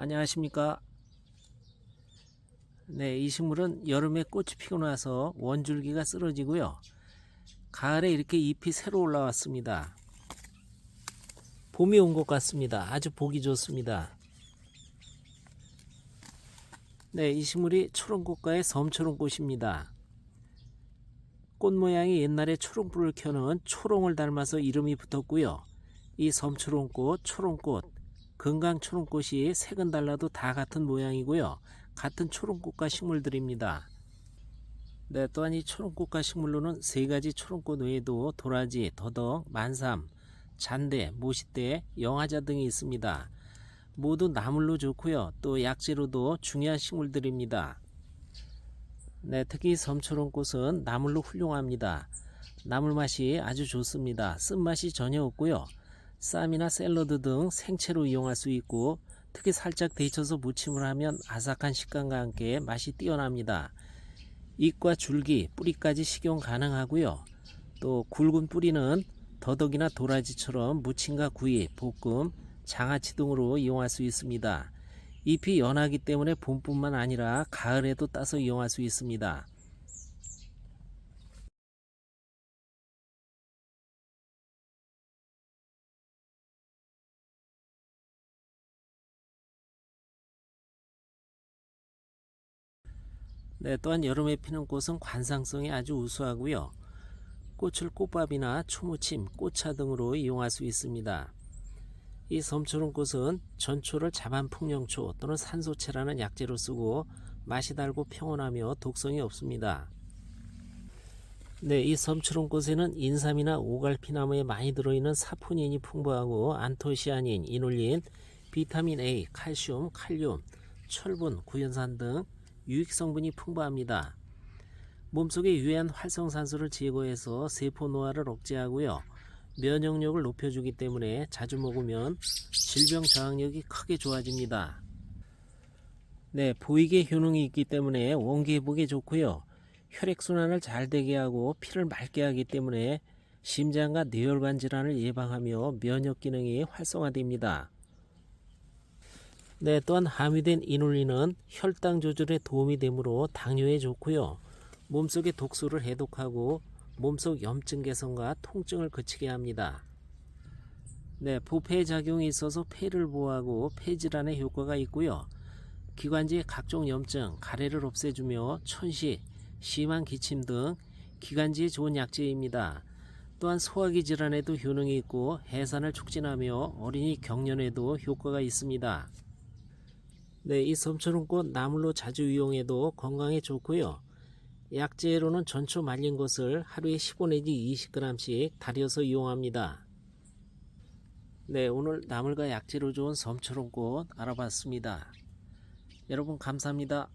안녕하십니까. 네, 이 식물은 여름에 꽃이 피고 나서 원줄기가 쓰러지고요. 가을에 이렇게 잎이 새로 올라왔습니다. 봄이 온 것 같습니다. 아주 보기 좋습니다. 네, 이 식물이 초롱꽃과의 섬초롱꽃입니다. 꽃 모양이 옛날에 초롱불을 켜는 초롱을 닮아서 이름이 붙었고요. 이 섬초롱꽃, 초롱꽃, 건강 초롱꽃이 색은 달라도 다 같은 모양이고요. 같은 초롱꽃과 식물들입니다. 네, 또한 이 초롱꽃과 식물로는 세 가지 초롱꽃 외에도 도라지, 더덕, 만삼, 잔대, 모시대, 영화자 등이 있습니다. 모두 나물로 좋고요. 또 약재로도 중요한 식물들입니다. 네, 특히 섬초롱꽃은 나물로 훌륭합니다. 나물 맛이 아주 좋습니다. 쓴맛이 전혀 없고요. 쌈이나 샐러드 등 생채로 이용할 수 있고 특히 살짝 데쳐서 무침을 하면 아삭한 식감과 함께 맛이 뛰어납니다. 잎과 줄기, 뿌리까지 식용 가능하고요. 또 굵은 뿌리는 더덕이나 도라지처럼 무침과 구이, 볶음, 장아찌 등으로 이용할 수 있습니다. 잎이 연하기 때문에 봄뿐만 아니라 가을에도 따서 이용할 수 있습니다. 네, 또한 여름에 피는 꽃은 관상성이 아주 우수하고요. 꽃을 꽃밥이나 초무침, 꽃차 등으로 이용할 수 있습니다. 이 섬초롱 꽃은 전초를 자반풍령초 또는 산소채라는 약재로 쓰고 맛이 달고 평온하며 독성이 없습니다. 네, 이 섬초롱 꽃에는 인삼이나 오갈피나무에 많이 들어있는 사포닌이 풍부하고 안토시아닌, 이놀린, 비타민 A, 칼슘, 칼륨, 철분, 구연산 등 유익 성분이 풍부합니다. 몸속에 유해한 활성산소를 제거해서 세포 노화를 억제하고요. 면역력을 높여주기 때문에 자주 먹으면 질병 저항력이 크게 좋아집니다. 네, 보이게 효능이 있기 때문에 원기 회복에 좋고요. 혈액순환을 잘 되게 하고 피를 맑게 하기 때문에 심장과 뇌혈관 질환을 예방하며 면역 기능이 활성화됩니다. 네, 또한 함유된 이놀린은 혈당 조절에 도움이 되므로 당뇨에 좋고요. 몸속의 독소를 해독하고 몸속 염증 개선과 통증을 그치게 합니다. 네, 부패 작용이 있어서 폐를 보호하고 폐 질환에 효과가 있고요. 기관지의 각종 염증, 가래를 없애주며 천식, 심한 기침 등 기관지에 좋은 약재입니다. 또한 소화기 질환에도 효능이 있고 해산을 촉진하며 어린이 경련에도 효과가 있습니다. 네, 이 섬초롱꽃 나물로 자주 이용해도 건강에 좋고요. 약재로는 전초 말린 것을 하루에 15 내지 20g씩 달여서 이용합니다. 네, 오늘 나물과 약재로 좋은 섬초롱꽃 알아봤습니다. 여러분 감사합니다.